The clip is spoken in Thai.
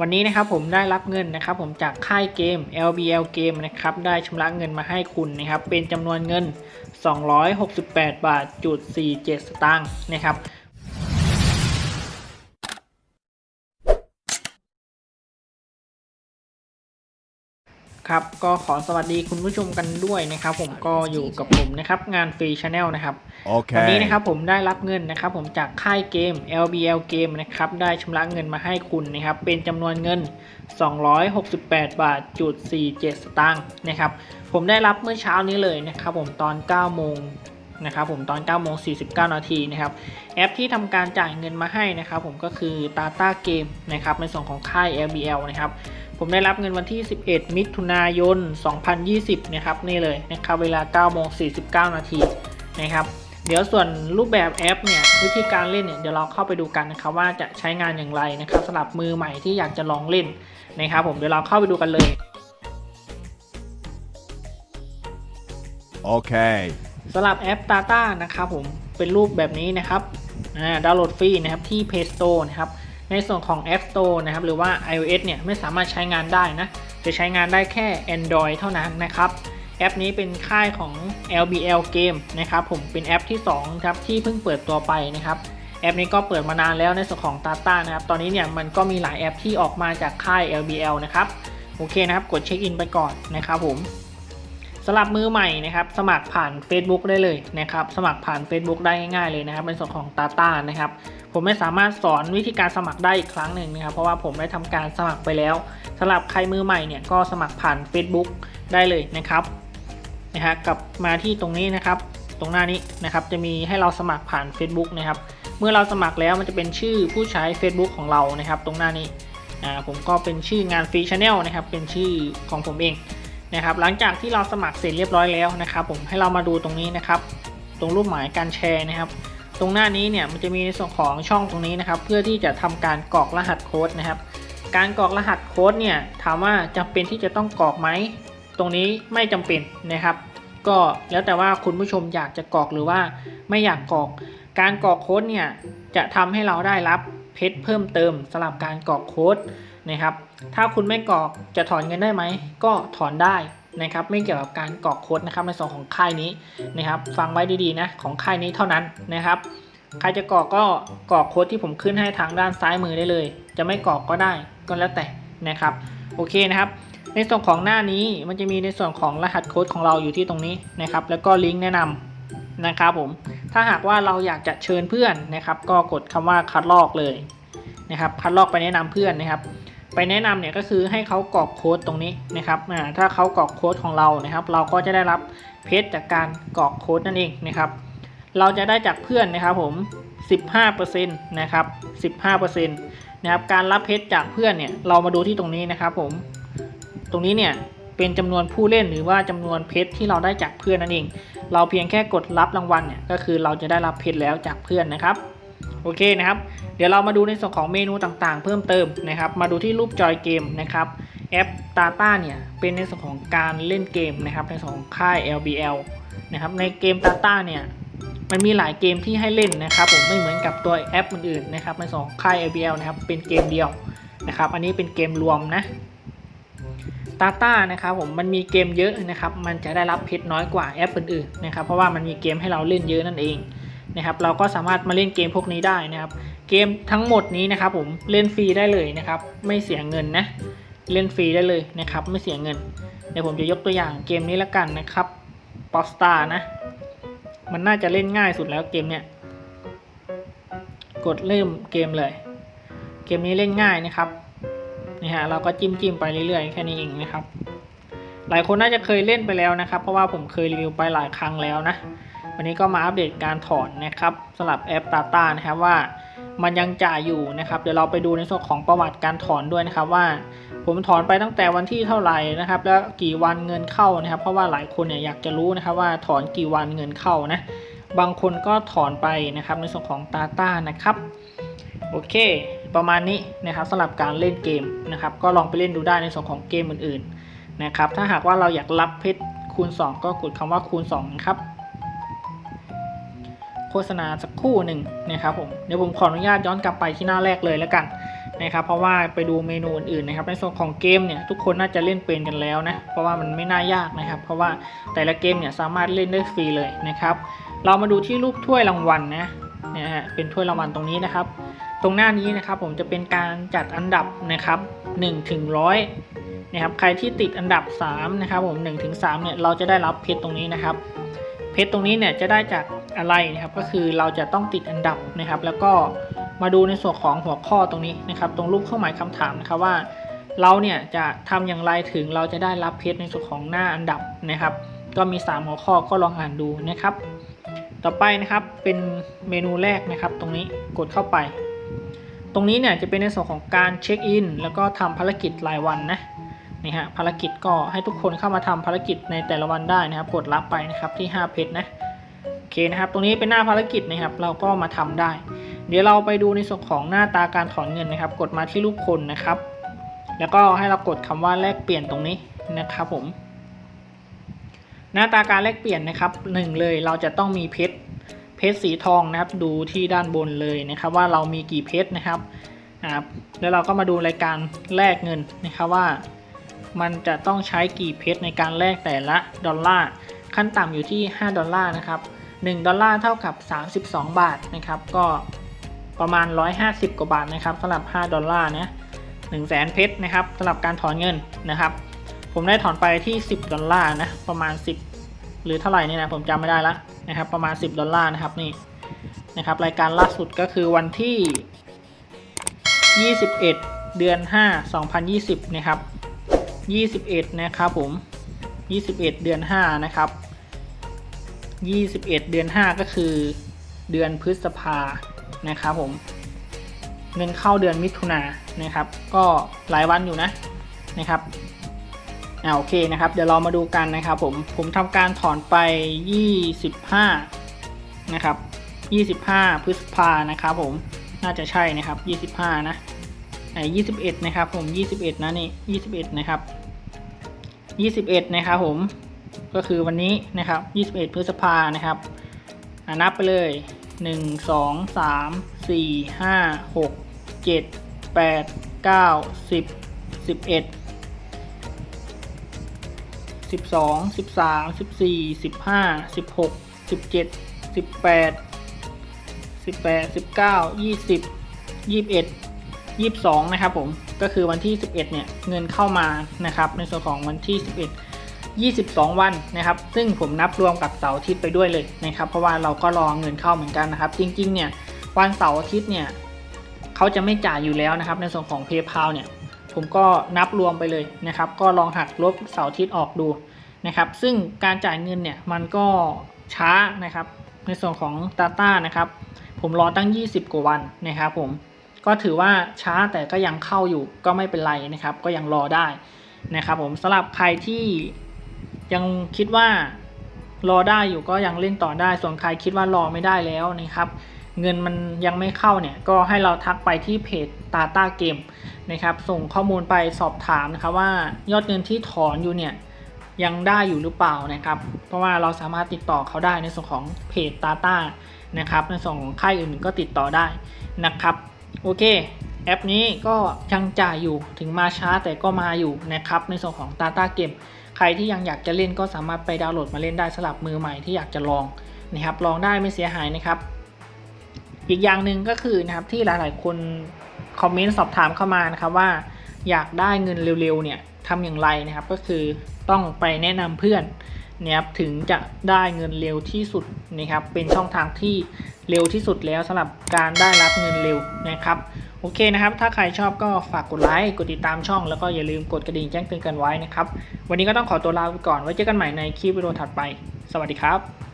วันนี้นะครับผมได้รับเงินนะครับผมจากค่ายเกม LBL เกมนะครับได้ชำระเงินมาให้คุณนะครับเป็นจำนวนเงิน 268 บาทจุด47 สตางค์นะครับ ครับก็ขอสวัสดีคุณผู้ชมกันด้วยนะครับ ผมก็อยู่กับผมนะครับงานฟรีชาแนลนะครับ Okay. วันนี้นะครับผมได้รับเงินนะครับ ผมจากค่ายเกม LBL เกมนะครับได้ชำระเงินมาให้คุณนะครับ เป็นจำนวนเงิน 268 บาทจุด47 สตางค์นะครับ ผมได้รับเมื่อเช้านี้เลยนะครับ ผมตอน9โมงนะครับผมตอน9โมง49 นาทีนะครับ แอปที่ทำการจ่ายเงินมาให้นะครับ ผมก็คือ Tata Game นะครับในส่วนของค่าย LBL นะครับ ผมได้รับเงินวันที่ 11 มิถุนายน 2020 นะครับนี่เลยนะครับเวลา9โมง49 นาทีนะครับเดี๋ยวส่วนรูปแบบแอปเนี่ยวิธีการเล่นเนี่ยเดี๋ยวเราเข้าไปดูกันนะครับว่าจะใช้งานอย่างไรนะครับสำหรับมือใหม่ที่อยากจะลองเล่นนะครับผมเดี๋ยวเราเข้าไปดูกันเลย Okay. สำหรับแอป Tata นะครับผมเป็นรูปแบบนี้นะครับอ่าดาวน์โหลดฟรีนะครับที่ Play Store นะครับ ในส่วนของ App Store นะครับ หรือว่า iOS เนี่ยไม่สามารถใช้งานได้นะ จะใช้งานได้แค่ Android เท่านั้นนะครับ แอปนี้เป็นค่ายของ LBL Game นะครับ ผมเป็นแอปที่2ครับที่เพิ่งเปิดตัวไปนะครับ แอปนี้ก็เปิดมานานแล้วในส่วนของ Tata นะครับ ตอนนี้เนี่ยมันก็มีหลายแอปที่ออกมาจากค่าย LBL นะครับ โอเคนะครับ กดเช็คอินไปก่อนนะครับผม สำหรับมือใหม่นะครับสมัครผ่าน Facebook ได้เลยนะครับสมัครผ่าน Facebook ได้ง่ายๆเลยนะครับในส่วนของ Tata นะครับผมไม่สามารถสอนวิธีการสมัครได้อีกครั้งหนึ่งนะครับเพราะว่าผมได้ทำการสมัครไปแล้วสำหรับใครมือใหม่เนี่ยก็สมัครผ่าน Facebook ได้เลยนะครับนะฮะกลับมาที่ตรงนี้นะครับตรงหน้านี้นะครับจะมีให้เราสมัครผ่าน Facebook นะครับเมื่อเราสมัครแล้วมันจะเป็นชื่อผู้ใช้ Facebook ของเรานะครับ ตรงหน้านี้อ่าผมก็เป็นชื่องานฟรีชาแนลนะครับเป็นชื่อของผมเอง นะครับ หลังจากที่เราสมัครเสร็จเรียบร้อยแล้วนะครับ ผมให้เรามาดูตรงนี้นะครับ ตรงรูปหมายการแชร์นะครับ ตรงหน้านี้เนี่ยมันจะมีในส่วนของช่องตรงนี้นะครับ เพื่อที่จะทำการกรอกรหัสโค้ดนะครับ การกรอกรหัสโค้ดเนี่ยถามว่าจำเป็นที่จะต้องกรอกไหมตรงนี้ไม่จำเป็นนะครับ ก็แล้วแต่ว่าคุณผู้ชมอยากจะกรอกหรือว่าไม่อยากกรอก การกรอกโค้ดเนี่ยจะทำให้เราได้รับเพชรเพิ่มเติมสำหรับการกรอกโค้ด นะครับ ถ้าคุณไม่กรอกจะถอนเงินได้ไหม ก็ถอนได้นะครับ ไม่เกี่ยวกับการกรอกโค้ดนะครับในส่วนของค่ายนี้นะครับ ฟังไว้ดีๆนะของค่ายนี้เท่านั้นนะครับ ใครจะกรอกก็กรอกโค้ดที่ผมขึ้นให้ทางด้านซ้ายมือได้เลย จะไม่กรอกก็ได้ก็แล้วแต่นะครับ โอเคนะครับ ในส่วนของหน้านี้มันจะมีในส่วนของรหัสโค้ดของเราอยู่ที่ตรงนี้นะครับ แล้วก็ลิงก์แนะนำนะครับผม ถ้าหากว่าเราอยากจะเชิญเพื่อนนะครับ ก็กดคำว่าคัดลอกเลยนะครับ คัดลอกไปแนะนำเพื่อนนะครับ ไปแนะนำเนี่ยก็คือให้เขากรอกโค้ดตรงนี้นะครับอ่าถ้าเขากรอกโค้ดของเรานะครับ เราก็จะได้รับเพชรจากการกรอกโค้ดนั่นเองนะครับ เราจะได้จากเพื่อนนะครับผม 15%นะครับ 15%นะครับการรับเพชรจากเพื่อนเนี่ยเรามาดูที่ตรงนี้นะครับผมตรงนี้เนี่ยเป็นจำนวนผู้เล่นหรือว่าจำนวนเพชรที่เราได้จากเพื่อนนั่นเอง เราเพียงแค่กดรับรางวัลเนี่ยก็คือเราจะได้รับเพชรแล้วจากเพื่อนนะครับ โอเคนะครับ เดี๋ยวเรามาดูในส่วนของเมนูต่างๆ เพิ่มเติมนะครับ มาดูที่รูปจอยเกมนะครับแอป Tata เนี่ยเป็นในส่วนของการเล่นเกมนะครับในส่วนของค่าย LBL นะครับในเกม Tata เนี่ยมันมีหลายเกมที่ให้เล่นนะครับผมไม่เหมือนกับตัวแอปอื่นๆนะครับในส่วนของค่าย LBL นะครับเป็นเกมเดียวนะครับอันนี้เป็นเกมรวมนะ Tata นะครับผมมันมีเกมเยอะนะครับ มันจะได้รับเพชรน้อยกว่าแอปอื่นๆนะครับ เพราะว่ามันมีเกมให้เราเล่นเยอะนั่นเอง นะครับเราก็สามารถมาเล่นเกมพวกนี้ได้นะครับ เกมทั้งหมดนี้นะครับผมเล่นฟรีได้เลยนะครับ ไม่เสียเงินนะเล่นฟรีได้เลยนะครับ ไม่เสียเงินเดี๋ยวผมจะยกตัวอย่างเกมนี้ละกันนะครับป๊อปสตาร์นะ มันน่าจะเล่นง่ายสุดแล้วเกมเนี้ยกดเริ่มเกมเลย เกมนี้เล่นง่ายนะครับนี่ฮะเราก็จิ้มจิ้มไปเรื่อยๆแค่นี้เองนะครับ หลายคนน่าจะเคยเล่นไปแล้วนะครับ เพราะว่าผมเคยรีวิวไปหลายครั้งแล้วนะ วันนี้ก็มาอัปเดตการถอนนะครับสำหรับแอป Tata นะครับว่ามันยังจ่ายอยู่นะครับ เดี๋ยวเราไปดูในส่วนของประวัติการถอนด้วยนะครับว่า ผมถอนไปตั้งแต่วันที่เท่าไหร่นะครับ แล้วกี่วันเงินเข้านะครับ เพราะว่าหลายคนเนี่ยอยากจะรู้นะครับว่าถอนกี่วันเงินเข้านะบางคนก็ถอนไปนะครับในส่วนของ Tata นะครับโอเค ประมาณนี้นะครับสำหรับการเล่นเกมนะครับ ก็ลองไปเล่นดูได้ในส่วนของเกมอื่นๆนะครับถ้าหากว่าเราอยากรับเพชรคูณ 2 ก็กดคำว่าคูณ2นะครับ โฆษณาสักคู่หนึ่งนะครับผมเดี๋ยวผมขออนุญาตย้อนกลับไปที่หน้าแรกเลยแล้วกันนะครับเพราะว่าไปดูเมนูอื่นๆนะครับในส่วนของเกมเนี่ยทุกคนน่าจะเล่นเป็นกันแล้วนะเพราะว่ามันไม่น่ายากนะครับ เพราะว่าแต่ละเกมเนี่ยสามารถเล่นได้ฟรีเลยนะครับเรามาดูที่รูปถ้วยรางวัลนะเนี่ยฮะเป็นถ้วยรางวัลตรงนี้นะครับ ตรงหน้านี้นะครับผมจะเป็นการจัดอันดับนะครับ1ถึง100นะครับใครที่ติดอันดับ3นะครับผม1ถึง3เนี่ยเราจะได้รับเพชรตรงนี้นะครับ เพชรตรงนี้เนี่ยจะได้จาก อะไรนะครับ ก็คือเราจะต้องติดอันดับนะครับ แล้วก็มาดูในส่วนของหัวข้อตรงนี้นะครับ ตรงรูปเครื่องหมายคำถามนะครับว่า เราเนี่ยจะทำอย่างไรถึงเราจะได้รับเพชรในส่วนของหน้าอันดับนะครับ ก็มี 3 หัวข้อก็ลองอ่านดูนะครับ ต่อไปนะครับเป็นเมนูแรกนะครับ ตรงนี้กดเข้าไป ตรงนี้เนี่ยจะเป็นในส่วนของการเช็คอินแล้วก็ทำภารกิจรายวันนะนี่ฮะภารกิจก็ให้ทุกคนเข้ามาทำภารกิจในแต่ละวันได้นะครับ กดรับไปนะครับที่ 5 เพชรนะ เคนะครับ ตรงนี้เป็นหน้าภารกิจนะครับ เราก็มาทำได้ เดี๋ยวเราไปดูในส่วนของหน้าตาการถอนเงินนะครับ กดมาที่รูปคนนะครับ แล้วก็ให้เรากดคำว่าแลกเปลี่ยนตรงนี้นะครับผม หน้าตาการแลกเปลี่ยนนะครับหนึ่งเลยเราจะต้องมีเพชรเพชรสีทองนะครับ ดูที่ด้านบนเลยนะครับ ว่าเรามีกี่เพชรนะครับแล้วเราก็มาดูรายการแลกเงินนะครับว่า มันจะต้องใช้กี่เพชรในการแลกแต่ละดอลลาร์ขั้นต่ำอยู่ที่ 5 ดอลลาร์นะครับ 1ดอลลาร์เท่ากับ 32 บาทนะครับ ก็ประมาณ 150 กว่าบาทนะครับสำหรับ 5 ดอลลาร์นะ1แสนเพชรนะครับสำหรับการถอนเงินนะครับ ผมได้ถอนไปที่ 10 ดอลลาร์นะ ประมาณ 10 หรือเท่าไหร่นี่นะ ผมจำไม่ได้ละนะครับ ประมาณ 10 ดอลลาร์นะครับนี่นะครับ รายการล่าสุดก็คือวันที่ 21 เดือน 5 2020 นะครับ 21 นะครับผม 21 เดือน 5 นะครับ 21 เดือน 5 ก็คือ เดือนพฤษภานะครับผม เงินเข้าเดือนมิถุนานนะครับ ก็หลายวันอยู่นะนะครับอ่าโอเคนะครับ เดี๋ยวเรามาดูกันนะครับผม ผมทำการถอนไป 25 นะครับ 25 พฤษภานะครับผม น่าจะใช่นะครับ 25 นะไอ้21 นะครับผม 21 นะนี่ 21 นะครับ 21 นะครับผม ก็คือวันนี้นะครับ 21 พฤษภานะครับนับไปเลย 1 2 3 4 5 6 7 8 9 10 11สิบสองสิบสามสิบสี่สิบห้าสิบหกสิบเจ็ดสิบแปดสิบแปดสิบเก้ายี่สิบยี่สิบเอ็ดยี่สิบสองนะครับผม ก็คือวันที่สิบเอ็ดเนี่ย เงินเข้ามานะครับ ในส่วนของวันที่สิ บเอ็ดยี่สิบสองวันนะครับ ซึ่งผมนับรวมกับเสาร์อาทิตย์ไปด้วยเลยนะครับ เพราะว่าเราก็รอเงินเข้าเหมือนกันนะครับ จริงๆเนี่ยวันเสาร์อาทิตย์เนี่ยเขาจะไม่จ่ายอยู่แล้วนะครับ ในส่วนของ PayPal เนี่ยผมก็นับรวมไปเลยนะครับ ก็ลองหักลบเสาร์อาทิตย์ออกดูนะครับ ซึ่งการจ่ายเงินเนี่ยมันก็ช้านะครับ ในส่วนของ Data นะครับ ผมรอตั้ง 20 กว่าวันนะครับผมก็ถือว่าช้าแต่ก็ยังเข้าอยู่ก็ไม่เป็นไรนะครับ ก็ยังรอได้นะครับผมสำหรับใครที่ ยังคิดว่ารอได้อยู่ก็ยังเล่นต่อได้ ส่วนใครคิดว่ารอไม่ได้แล้วนะครับ เงินมันยังไม่เข้าเนี่ยก็ให้เราทักไปที่เพจ Tata Game นะครับส่งข้อมูลไปสอบถามนะครับว่ายอดเงินที่ถอนอยู่เนี่ยยังได้อยู่หรือเปล่านะครับ เพราะว่าเราสามารถติดต่อเขาได้ในส่วนของเพจ Tata นะครับในส่วนของค่ายอื่นก็ติดต่อได้นะครับโอเคแอปนี้ก็ยังจ่ายอยู่ถึงมาช้าแต่ก็มาอยู่นะครับในส่วนของ Tata Game ใครที่ยังอยากจะเล่นก็สามารถไปดาวน์โหลดมาเล่นได้สำหรับมือใหม่ที่อยากจะลองนะครับลองได้ไม่เสียหายนะครับ อีกอย่างหนึ่งก็คือนะครับที่หลาย ๆ คนคอมเมนต์สอบถามเข้ามานะครับว่าอยากได้เงินเร็ว ๆ เนี่ยทำอย่างไรนะครับก็คือต้องไปแนะนำเพื่อนนะครับถึงจะได้เงินเร็วที่สุดนะครับเป็นช่องทางที่เร็วที่สุดแล้วสำหรับการได้รับเงินเร็วนะครับ โอเคนะครับ ถ้าใครชอบก็ฝากกดไลค์ กดติดตามช่อง แล้วก็อย่าลืมกดกระดิ่งแจ้งเตือนกันไว้นะครับ วันนี้ก็ต้องขอตัวลาไปก่อน ไว้เจอกันใหม่ในคลิปวิดีโอถัดไป สวัสดีครับ